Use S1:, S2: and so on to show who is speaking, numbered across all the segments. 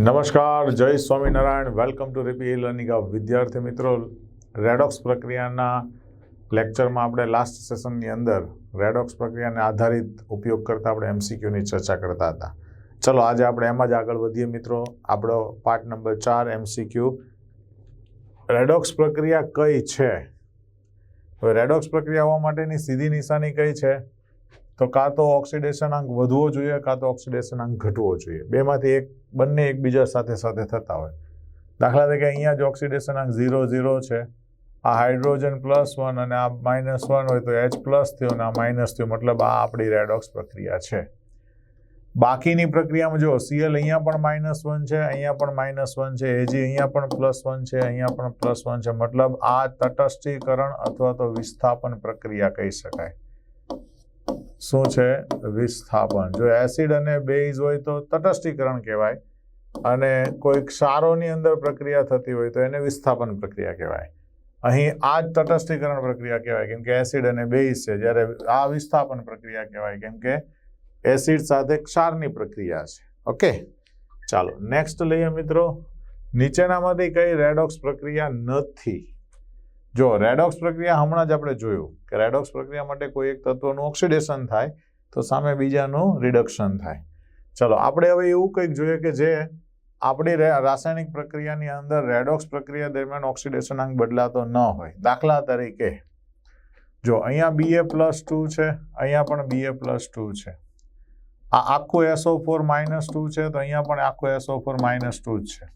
S1: નમસ્કાર, જય Swaminarayan. Welcome to RP learning of વિદ્યાર્થી મિત્રો રેડોક્સ પ્રક્રિયાના લેક્ચરમાં આપણે લાસ્ટ સેશનની અંદર રેડોક્સ પ્રક્રિયાને આધારિત ઉપયોગ કરતા આપણે એમસીક્યુની ચર્ચા કરતા હતા. ચલો, આજે આપણે એમાં જ આગળ વધીએ મિત્રો. આપણો પાર્ટ નંબર ચાર એમસીક્યુ રેડોક્સ પ્રક્રિયા કઈ છે? હવે રેડોક્સ પ્રક્રિયા હોવા માટેની સીધી નિશાની કઈ છે? તો કાં તો ઓક્સિડેશન અંક વધવો જોઈએ, કાં તો ઓક્સિડેશન અંક ઘટવો જોઈએ. બેમાંથી એક, બંને એકબીજા સાથે સાથે થતા હોય. દાખલા તરીકે અહીંયા જ ઓક્સિડેશન અંક ઝીરો ઝીરો છે. આ હાઇડ્રોજન પ્લસ વન અને આ માઇનસ વન હોય તો એચ પ્લસ થયો અને આ માઇનસ થયો. મતલબ આ આપણી રેડોક્સ પ્રક્રિયા છે. બાકીની પ્રક્રિયામાં જો સીએલ અહીંયા પણ માઇનસ વન છે, અહીંયા પણ માઇનસ વન છે એજી અહીંયા પણ પ્લસ વન છે, અહીંયા પણ પ્લસ વન છે. મતલબ આ તટસ્થીકરણ અથવા તો વિસ્થાપન પ્રક્રિયા કહી શકાય. શું છે? વિસ્થાપન. જો એસિડ અને બેઝ હોય તો તટસ્થીકરણ કહેવાય અને કોઈ ક્ષારોની અંદર પ્રક્રિયા થતી હોય તો એને વિસ્થાપન પ્રક્રિયા કહેવાય. અહીં આ જ તટસ્થીકરણ પ્રક્રિયા કહેવાય, કેમ કે એસિડ અને બેઝ છે. જ્યારે આ વિસ્થાપન પ્રક્રિયા કહેવાય, કેમ કે એસિડ સાથે ક્ષારની પ્રક્રિયા છે. ઓકે? ચાલો, નેક્સ્ટ લઈએ મિત્રો. નીચેનામાંથી કઈ રેડોક્સ પ્રક્રિયા નથી. જો રેડોક્સ પ્રક્રિયા હમણાં જ આપણે જોયું કે રેડોક્સ પ્રક્રિયા માટે કોઈ એક તત્વનું ઓક્સિડેશન થાય, તો સામે બીજાનું રિડક્શન થાય. ચલો, આપણે હવે એવું કંઈક જોઈએ કે જે આપણી રાસાયણિક પ્રક્રિયાની અંદર રેડોક્સ પ્રક્રિયા દરમિયાન ઓક્સિડેશન અંક બદલાતો ન હોય. દાખલા તરીકે, જો અહીંયા બીએ પ્લસ ટુ છે, અહીંયા પણ બીએ પ્લસ ટુ છે. આ આખું એસઓ ફોર માઇનસ ટુ છે, તો અહીંયા પણ આખું એસઓ ફોર માઇનસ ટુ જ છે.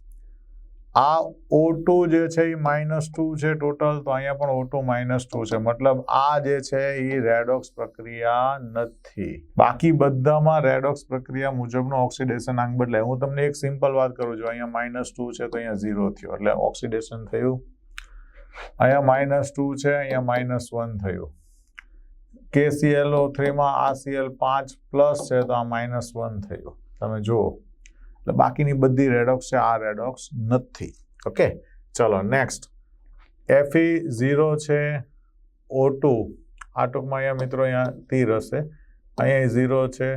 S1: આ ઓ ટુ જે છે એ માઇનસ ટુ છે ટોટલ તો અહીંયા પણ ઓ ટુ માઇનસ ટુ છે. મતલબ આ જે છે એ રેડોક્સ પ્રક્રિયા નથી. બાકી બધામાં રેડોક્સ પ્રક્રિયા મુજબનો ઓક્સિડેશન અંક બદલાય. હું તમને એક સિમ્પલ વાત કરું છું. અહીંયા માઇનસ ટુ છે તો અહીંયા ઝીરો થયો. એટલે ઓક્સિડેશન થયું. અહીંયા માઇનસ ટુ છે, અહીંયા માઇનસ વન થયું. કે સીએલઓ થ્રીમાં આ સીએલ પાંચ પ્લસ છે તો આ માઇનસ વન થયું. તમે જુઓ. એટલે બાકીની બધી રેડોક્સ છે, આ રેડોક્સ નથી. ઓકે ચલો નેક્સ્ટ એફઈ ઝીરો છે ઓ ટુ આ ટૂંકમાં અહીંયા મિત્રો અહીંયા તીર હશે અહીંયા ઝીરો છે,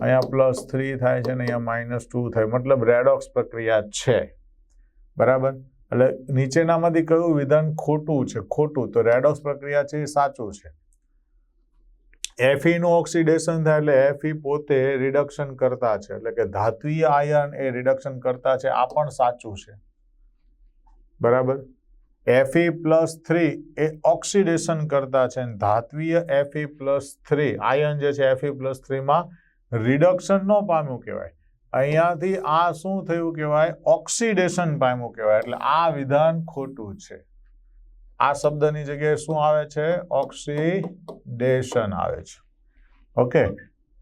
S1: અહીંયા પ્લસ થ્રી થાય છે ને અહીંયા માઇનસ ટુ થાય. મતલબ રેડોક્સ પ્રક્રિયા છે. બરાબર? એટલે નીચેનામાંથી કયું વિધાન ખોટું છે? ખોટું. તો રેડોક્સ પ્રક્રિયા છે એ સાચું છે. એફઈ નું ઓક્સિડેશન થાય એટલે એફી પોતે રિડક્શન કરતા છે. એટલે કે ધાત્વીય આયન એ રિડક્શન કરતા છે. આ પણ સાચું છે. બરાબર? એફી પ્લસ થ્રી એ ઓક્સિડેશન કરતા છે. ધાત્વીય એફઈ પ્લસ થ્રી આયન જે છે એફી પ્લસ થ્રીમાં રિડક્શન ન પામ્યું કહેવાય. અહીંયાથી આ શું થયું કહેવાય? ઓક્સિડેશન પામ્યું કહેવાય. એટલે આ વિધાન ખોટું છે. આ શબ્દની જગ્યાએ શું આવે છે? ઓક્સિડેશન આવે છે. ઓકે.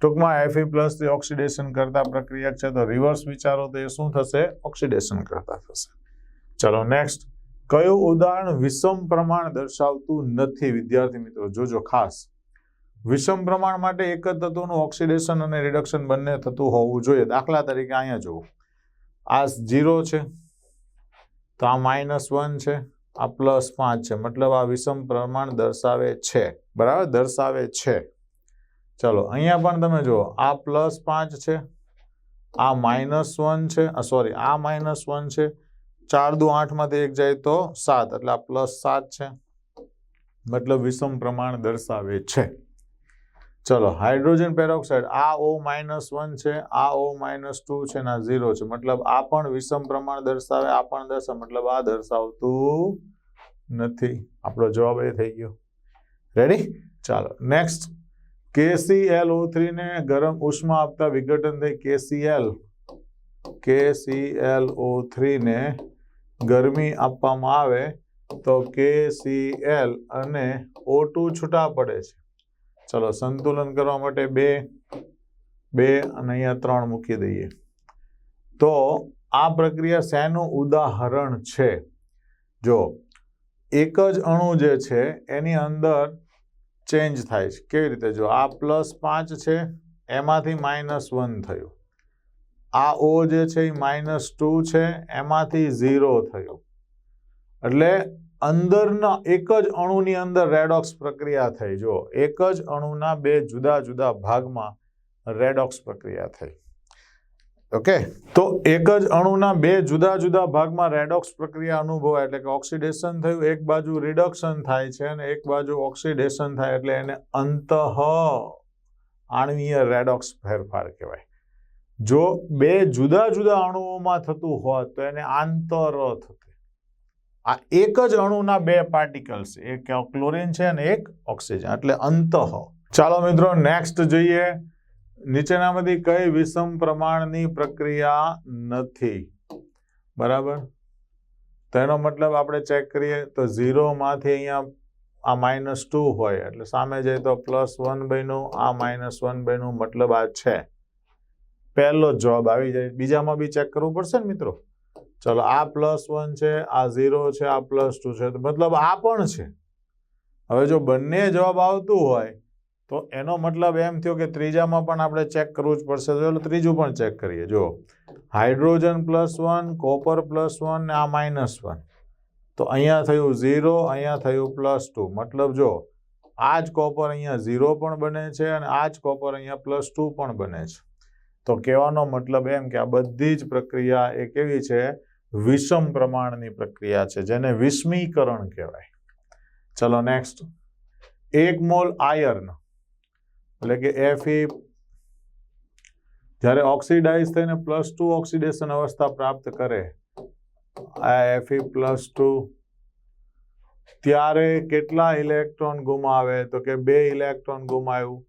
S1: ટૂંકમાં એફી પ્લસથી ઓક્સિડેશન કરતા પ્રક્રિયા છે તો રિવર્સ વિચારો તો એ શું થશે? ઓક્સિડેશન કરતા થશે. ચલો નેક્સ્ટ કયું ઉદાહરણ વિષમ પ્રમાણ દર્શાવતું નથી? વિદ્યાર્થી મિત્રો, જોજો ખાસ. વિષમ પ્રમાણ માટે એક જ તત્વનું ઓક્સિડેશન અને રિડક્શન બંને થતું હોવું જોઈએ. દાખલા તરીકે અહીંયા જુઓ. આ ઝીરો છે. તો આ માઇનસ વન છે. આ પ્લસ પાંચ છે. મતલબ આ વિષમ પ્રમાણ દર્શાવે છે. બરાબર? દર્શાવે છે. ચલો, અહીંયા પણ તમે જુઓ, આ પ્લસ પાંચ છે, આ માઇનસ વન છે સોરી, આ માઇનસ વન છે, ચાર દુ આઠમાંથી એક જાય તો સાત, એટલે આ પ્લસ સાત છે. મતલબ વિષમ પ્રમાણ દર્શાવે છે. ચલો, હાઇડ્રોજન પેરોક્સાઇડ, આ ઓ માઇનસ વન છે, આ ઓ માઇનસ ટુ છે આ ઝીરો છે. મતલબ આ પણ વિષમ પ્રમાણ દર્શાવે, આ પણ દર્શાવે. મતલબ આ દર્શાવતું નથી. આપણો જવાબ એ થઈ ગયો. રેડી ચાલો નેક્સ્ટ KClO3 ને ગરમ ઉષ્મા આપતા વિઘટન થઈ KCl KClO3 ને ગરમી આપવામાં આવે તો KCl અને O2 છૂટા પડે છે. ચલો સંતુલન કરવા માટે બે બે અને અહીંયા ત્રણ મૂકી દઈએ. તો આ પ્રક્રિયા શેનું ઉદાહરણ છે? જો, એક જ અણુ જે છે એની અંદર ચેન્જ થાય છે. કેવી રીતે? જો, આ પ્લસ પાંચ છે, એમાંથી માઇનસ વન થયું. આ ઓ જે છે એ માઇનસ ટુ છે, એમાંથી ઝીરો થયું. એટલે અંદરના એક જ અણુની અંદર રેડોક્સ પ્રક્રિયા થઈ. જો એક જ અણુના બે જુદા જુદા ભાગમાં રેડોક્સ પ્રક્રિયા થઈ. ઓકે તો એક જ અણુના બે જુદા જુદા ભાગમાં રેડોક્સ પ્રક્રિયા અનુભવાય, એટલે કે ઓક્સિડેશન થયું, એક બાજુ રિડક્શન થાય છે અને એક બાજુ ઓક્સિડેશન થાય, એટલે એને અંતઃ આણવીય રેડોક્સ ફેરફાર કહેવાય. જો બે જુદા જુદા અણુઓમાં થતું હોત, તો એને આંતર થતું. આ એક જ અણુના બે પાર્ટિકલ્સ એક ક્લોરીન છે અને એક ઓક્સિજન એટલે અંતઃ. ચાલો મિત્રો નેક્સ્ટ જોઈએ. નીચેનામાંથી કઈ વિષમ પ્રમાણની પ્રક્રિયા નથી? બરાબર? તેનો મતલબ આપણે ચેક કરીએ, તો ઝીરોમાંથી અહીંયા આ માઇનસ ટુ હોય, એટલે સામે જાય તો પ્લસ વન બન્યું, આ માઇનસ વન બન્યું, મતલબ આ છે. પહેલો જવાબ આવી જાય. બીજામાં બી ચેક કરવું પડશે ને મિત્રો? ચલો, આ પ્લસ વન છે, આ ઝીરો છે, આ પ્લસ ટુ છે. મતલબ આ પણ છે. હવે જો બંને જવાબ આવતું હોય, તો એનો મતલબ એમ થયો કે ત્રીજામાં પણ આપણે ચેક કરવું જ પડશે. તો ત્રીજું પણ ચેક કરીએ. જો hydrogen plus one copper plus one ને આ માઇનસ વન તો અહીંયા થયું ઝીરો અહીંયા થયું પ્લસ ટુ મતલબ જો આ જ કોપર અહીંયા ઝીરો પણ બને છે અને આ જ કોપર અહીંયા પ્લસ ટુ પણ બને છે. તો કહેવાનો મતલબ એમ કે આ બધી જ પ્રક્રિયા એ કેવી છે વિષમ પ્રમાણની પ્રક્રિયા છે, જેને વિસ્મીકરણ કહેવાય. ચલો નેક્સ્ટ એક મોલ આયર્ન એટલે કે એફઈ જ્યારે ઓક્સિડાઇઝ થઈને પ્લસ ટુ ઓક્સિડેશન અવસ્થા પ્રાપ્ત કરે, આ એફઈ પ્લસ ટુ ત્યારે કેટલા ઇલેક્ટ્રોન ગુમાવે? તો કે બે ઇલેક્ટ્રોન ગુમાવ્યું.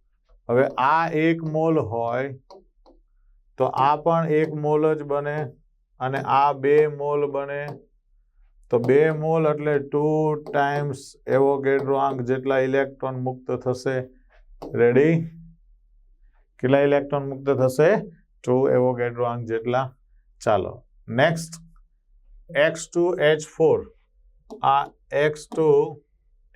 S1: હવે આ એક મોલ હોય, તો આ પણ એક મોલ જ બને. અને આ બે મોલ બને. તો બે મોલ એટલે ટુ ટાઈમ્સ એવોગેડ્રો આંક જેટલા ઇલેક્ટ્રોન મુક્ત થશે. રેડી કેટલા ઇલેક્ટ્રોન મુક્ત થશે? ટુ એવોગેડ્રો આંક જેટલા. ચાલો next X two H four આ એક્સ ટુ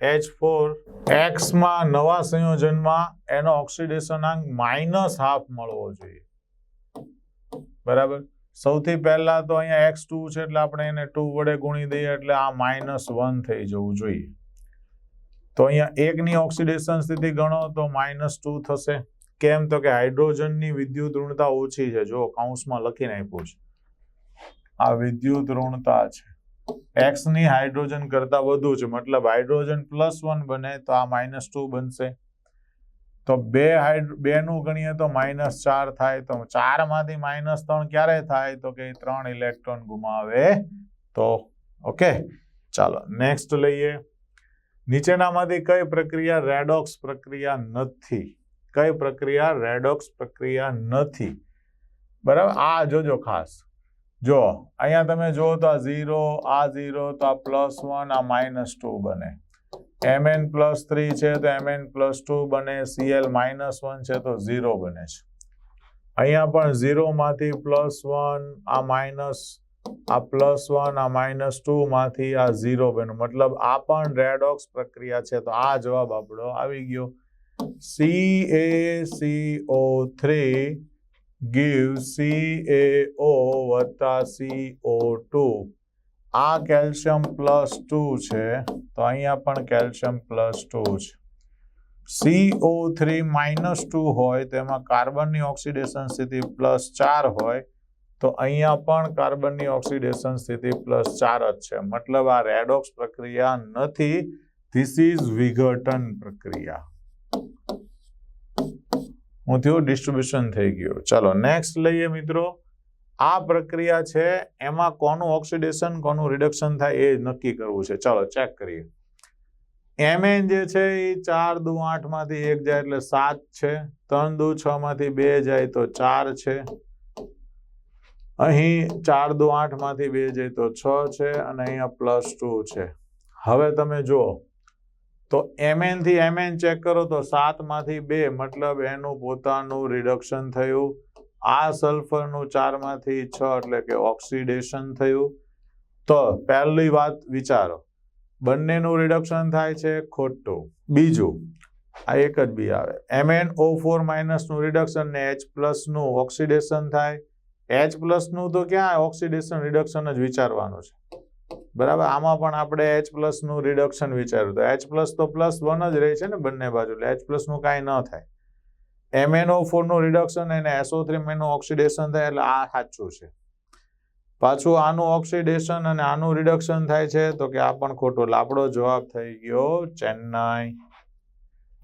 S1: એચ ફોર એક્સમાં નવા સંયોજનમાં એનો ઓક્સિડેશન આંક માઇનસ હાફ મળવો જોઈએ. બરાબર? સૌથી પહેલા તો અહીંયા એક્સ ટુ છે એટલે આપણે એને ટુ વડે ગુણી દઈએ એટલે આ માઇનસ વન થઈ જવું જોઈએ. તો અહીંયા એકની ઓક્સિડેશન સ્થિતિ ગણો તો માઇનસ ટુ થશે. કેમ? તો કે હાઇડ્રોજનની વિદ્યુત ઋણતા ઓછી છે. જો કાઉન્સમાં લખીને આપ્યું છે. આ વિદ્યુત ઋણતા છે. એક્સની હાઇડ્રોજન કરતા વધુ છે. મતલબ હાઇડ્રોજન પ્લસ વન બને તો આ માઇનસ ટુ બનશે. તો બે હાઇડ, બેનું ગણીએ તો માઇનસ ચાર થાય. તો ચારમાંથી માઇનસ ત્રણ ક્યારે થાય? તો કે ત્રણ ઇલેક્ટ્રોન ગુમાવે તો. ઓકે? ચાલો, નેક્સ્ટ લઈએ. નીચેનામાંથી કઈ પ્રક્રિયા રેડોક્સ પ્રક્રિયા નથી? કઈ પ્રક્રિયા રેડોક્સ પ્રક્રિયા નથી? બરાબર? આ જોજો ખાસ. જો, અહીંયા તમે જુઓ તો આ ઝીરો આ ઝીરો, તો આ પ્લસ વન, આ માઇનસ ટુ બને. એમએન પ્લસ થ્રી છે તો એમએન પ્લસ ટુ બને, સીએલ માઇનસ વન છે તો ઝીરો બને છે. અહીંયા પણ ઝીરોમાંથી પ્લસ વન, આ માઇનસ, આ પ્લસ વન, આ માઇનસ ટુમાંથી આ ઝીરો બન્યું. મતલબ આ પણ રેડોક્સ પ્રક્રિયા છે તો આ જવાબ આપણો આવી ગયો. C A C O three give CaO વત્તા CO2 આ કેલ્શિયમ પ્લસ ટુ છે, તો અહીંયા પણ કેલ્શિયમ પ્લસ ટુ છે. C O three minus two હોય, તો એમાં કાર્બનની ઓક્સિડેશન સ્થિતિ પ્લસ ચાર હોય, તો અહીંયા પણ કાર્બનની ઓક્સિડેશન સ્થિતિ પ્લસ ચાર જ છે. મતલબ આ રેડોક્સ પ્રક્રિયા નથી, ધીસ ઇઝ વિઘટન પ્રક્રિયા. હું થયું ડિસ્ટ્રીબ્યુશન થઈ ગયું. ચાલો, નેક્સ્ટ લઈએ મિત્રો. આ પ્રક્રિયા છે, એમાં કોનું ઓક્સિડેશન, કોનું રિડક્શન થાય એ નક્કી કરવું છે. ચલો ચેક કરીએ. એમએન જે છે એ ચાર દુ આઠમાંથી એક જાય એટલે સાત છે. ત્રણ દુ છ માંથી બે જાય તો ચાર છે. અહીં ચાર દુ આઠમાંથી બે જાય તો છ છે અને અહીંયા પ્લસ ટુ છે. હવે તમે જુઓ. તો એમએનથી એમએન ચેક કરો તો સાતમાંથી બે, મતલબ એનું પોતાનું રિડક્શન થયું. આ સલ્ફરનું ચારમાંથી છ એટલે કે ઓક્સિડેશન થયું. તો પહેલી વાત વિચારો. બંનેનું રિડક્શન થાય છે ખોટું. બીજું, આ એક જ બી આવે. એમએન ઓ ફોર માઇનસનું રિડક્શન ને એચ પ્લસનું ઓક્સિડેશન થાય. એચ પ્લસનું તો ક્યાં? ઓક્સિડેશન રિડક્શન જ વિચારવાનું છે. બરાબર? આમાં પણ આપણે એચ પ્લસનું રિડક્શન વિચાર્યું. તો એચ પ્લસ તો પ્લસ વન જ રહે છે ને બંને બાજુ એટલે એચ પ્લસનું કાંઈ ન થાય. એમએનઓ ફોરનું રિડક્શન અને એસઓ થ્રીનું ઓક્સિડેશન થાય એટલે આ સાચું છે. પાછું આનું ઓક્સિડેશન અને આનું રિડક્શન થાય છે તો કે આ પણ ખોટો લાપડો જવાબ થઈ ગયો ચેન્નાઈ.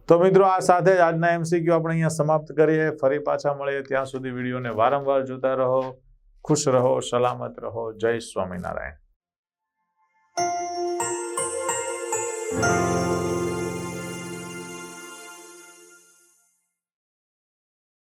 S1: તો મિત્રો આ સાથે જ આજના એમસીક્યુ આપણે અહીંયા સમાપ્ત કરીએ. ફરી પાછા મળીએ. ત્યાં સુધી વિડીયોને વારંવાર જોતા રહો. ખુશ રહો, સલામત રહો. જય સ્વામિનારાયણ.